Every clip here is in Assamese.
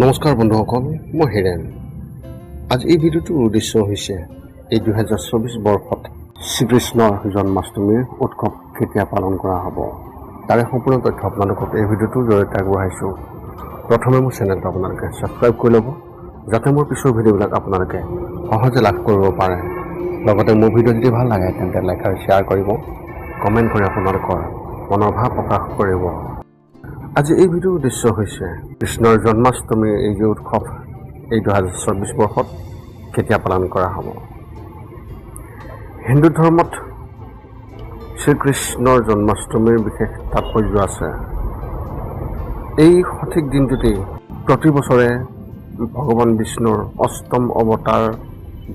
নমস্কাৰ বন্ধুসকল, মই হিৰেণ। আজি এই ভিডিঅ'টোৰ উদ্দেশ্য হৈছে এই দুহেজাৰ চৌবিছ বৰ্ষত শ্ৰীকৃষ্ণৰ জন্মাষ্টমীৰ উৎসৱ কেতিয়া পালন কৰা হ'ব। তাৰে সম্পূৰ্ণ তথ্য আপোনালোকক এই ভিডিঅ'টোৰ জৰিয়তে আগবঢ়াইছোঁ। প্ৰথমে মোৰ চেনেলটো আপোনালোকে ছাবস্ক্ৰাইব কৰি ল'ব, যাতে মোৰ পিছৰ ভিডিঅ'বিলাক আপোনালোকে সহজে লাভ কৰিব পাৰে। লগতে মোৰ ভিডিঅ' যদি ভালো লাগে, তেন্তে লাইক আৰু শ্বেয়াৰ কৰিব। কমেণ্ট কৰি আপোনালোকৰ মনৰ ভাৱ প্ৰকাশ কৰিব। আজি এই ভিডিঅ'ৰ উদ্দেশ্য হৈছে কৃষ্ণৰ জন্মাষ্টমীৰ এই যে উৎসৱ এই দুহেজাৰ চৌবিছ বৰ্ষত কেতিয়া পালন কৰা হ'ব? হিন্দু ধৰ্মত শ্ৰীকৃষ্ণৰ জন্মাষ্টমীৰ বিশেষ তাৎপৰ্য আছে। এই সঠিক দিনটোতেই প্ৰতি বছৰে ভগৱান বিষ্ণুৰ অষ্টম অৱতাৰ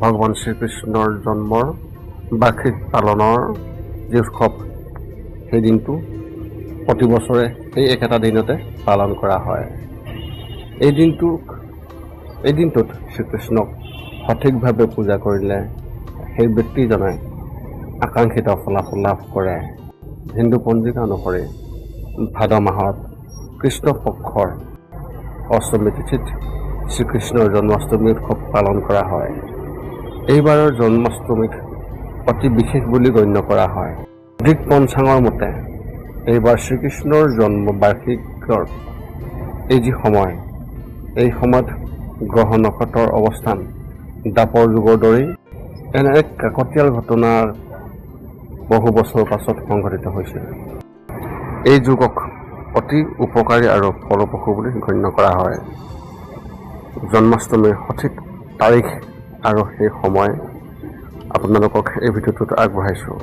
ভগৱান শ্ৰীকৃষ্ণৰ জন্মৰ বাৰ্ষিক পালনৰ যি উৎসৱ সেই দিনটো প্ৰতি বছৰে সেই একেটা দিনতে পালন কৰা হয়। এই দিনটোক, এই দিনটোত শ্ৰীকৃষ্ণক সঠিকভাৱে পূজা কৰিলে সেই ব্যক্তিজনে আকাংক্ষিত ফলাফল লাভ কৰে। হিন্দু পঞ্জিকা অনুসৰি ভাদ মাহত কৃষ্ণ পক্ষৰ অষ্টমী তিথিত শ্ৰীকৃষ্ণৰ জন্মাষ্টমী উৎসৱ পালন কৰা হয়। এইবাৰৰ জন্মাষ্টমীক অতি বিশেষ বুলি গণ্য কৰা হয়। দিক পঞ্চাঙৰ মতে এইবাৰ শ্ৰীকৃষ্ণৰ জন্ম বাৰ্ষিকৰ এই যি সময় এই সময়ত গ্ৰহ নক্ষত্ৰৰ অৱস্থান দাপৰ যুগৰ দৰেই এনে এক কাকতীয়াল ঘটনাৰ বহু বছৰৰ পাছত সংঘটিত হৈছিল এই যুগক অতি উপকাৰী আৰু ফলপ্ৰসূ বুলি গণ্য কৰা হয়। জন্মাষ্টমীৰ সঠিক তাৰিখ আৰু সেই সময় আপোনালোকক এই ভিডিঅ'টোত আগবঢ়াইছোঁ।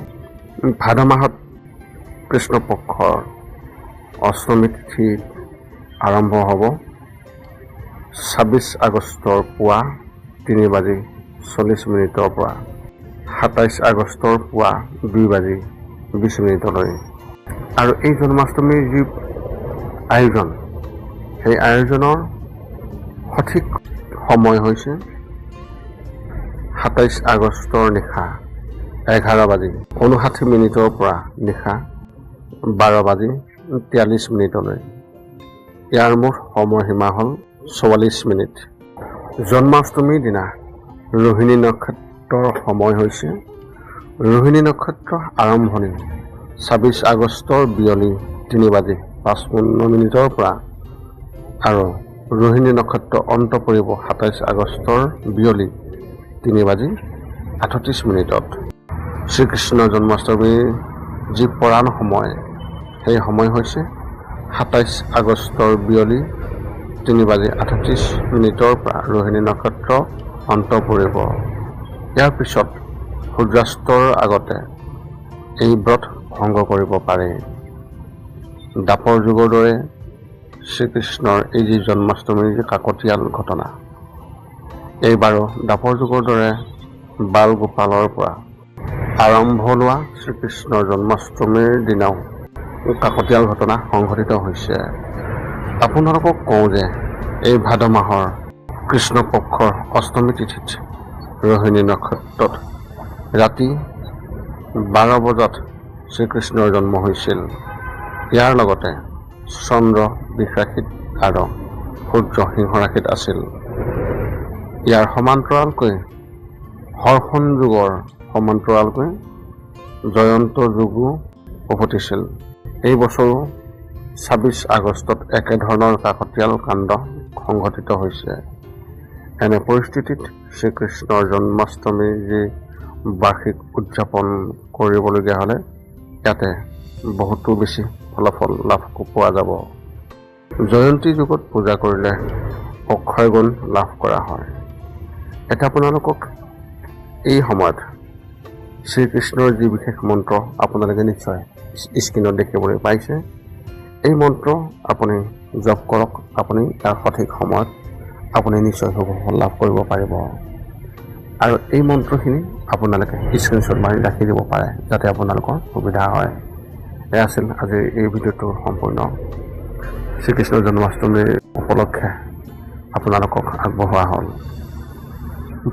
ভাদ মাহত কৃষ্ণ পক্ষৰ অষ্টমী তিথি আৰম্ভ হ'ব। ছাব্বিছ আগষ্টৰ পুৱা তিনি বাজি চল্লিছ মিনিটৰ পৰা। সাতাইছ আগষ্টৰ পুৱা দুই বাজি বিছ মিনিটলৈ। আৰু এই জন্মাষ্টমীৰ যি আয়োজন, সেই আয়োজনৰ সঠিক সময় হৈছে সাতাইছ আগষ্টৰ নিশা এঘাৰ বাজি ঊনষাঠি মিনিটৰ পৰা নিশা বাৰ বাজি তিয়াল্লিছ মিনিটলৈ। ইয়াৰ মুঠ সময়সীমা হ'ল চৌৱাল্লিছ মিনিট। জন্মাষ্টমীৰ দিনা ৰোহিণী নক্ষত্ৰৰ সময় হৈছে ৰোহিণী নক্ষত্ৰ আৰম্ভণি ছাব্বিছ আগষ্টৰ বিয়লি তিনি বাজি পাঁচপন্ন মিনিটৰ পৰা আৰু ৰোহিণী নক্ষত্ৰ অন্ত পৰিব সাতাইছ আগষ্টৰ বিয়লি তিনি বাজি আঠত্ৰিছ মিনিটত। শ্ৰীকৃষ্ণৰ জন্মাষ্টমীৰ যি পৰাণ সময় সেই সময় হৈছে সাতাইছ আগষ্টৰ বিয়লি তিনি বাজি আঠত্ৰিছ মিনিটৰ পৰা ৰোহিণী নক্ষত্ৰ অন্ত পৰিব। ইয়াৰ পিছত সূৰ্যাস্তৰ আগতে এই ব্ৰত ভংগ কৰিব পাৰে। দাপৰ যুগৰ দৰে শ্ৰীকৃষ্ণৰ এই যি জন্মাষ্টমীৰ যি কাকতীয়াল ঘটনা এইবাৰো দাপৰ যুগৰ দৰে বাল গোপালৰ পৰা আৰম্ভ লোৱা শ্ৰীকৃষ্ণৰ জন্মাষ্টমীৰ দিনাও কাকতীয়াল ঘটনা সংঘটিত হৈছে। আপোনালোকক কওঁ যে এই ভাদ মাহৰ কৃষ্ণ পক্ষৰ অষ্টমী তিথিত ৰোহিণী নক্ষত্ৰত ৰাতি বাৰ বজাত শ্ৰীকৃষ্ণৰ জন্ম হৈছিল। ইয়াৰ লগতে চন্দ্ৰ বিশৰাশীত আৰু সূৰ্য সিংহ ৰাশিত আছিল। ইয়াৰ সমান্তৰালকৈ হৰ্ষণ যুগৰ সমান্তৰালকৈ জয়ন্ত যুগো উভতিছিল। এই বছৰো ছাব্বিছ আগষ্টত একেধৰণৰ কাকতীয়াল কাণ্ড সংঘটিত হৈছে। এনে পৰিস্থিতিত শ্ৰীকৃষ্ণৰ জন্মাষ্টমী যি বাৰ্ষিক উদযাপন কৰিবলগীয়া হ'লে ইয়াতে বহুতো বেছি ফলাফল লাভ পোৱা যাব। জয়ন্তী যুগত পূজা কৰিলে অক্ষয় গুণ লাভ কৰা হয়। এতিয়া আপোনালোকক এই সময়ত শ্ৰীকৃষ্ণৰ যি বিশেষ মন্ত্ৰ আপোনালোকে নিশ্চয় স্ক্ৰীণত দেখিবলৈ পাইছে। এই মন্ত্ৰ আপুনি জপ কৰক আপুনি তাৰ সঠিক সময়ত আপুনি নিশ্চয় সুফল লাভ কৰিব পাৰিব। আৰু এই মন্ত্ৰখিনি আপোনালোকে স্ক্ৰীণশ্বট মাৰি ৰাখি দিব পাৰে যাতে আপোনালোকৰ সুবিধা হয়। এয়া আছিল আজিৰ এই ভিডিঅ'টোৰ সম্পূৰ্ণ। শ্ৰীকৃষ্ণ জন্মাষ্টমীৰ উপলক্ষে আপোনালোকক আগবঢ়োৱা হ'ল।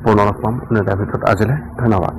পুনৰ পাম এটা ভিডিঅ'ত আজিলৈ ধন্যবাদ।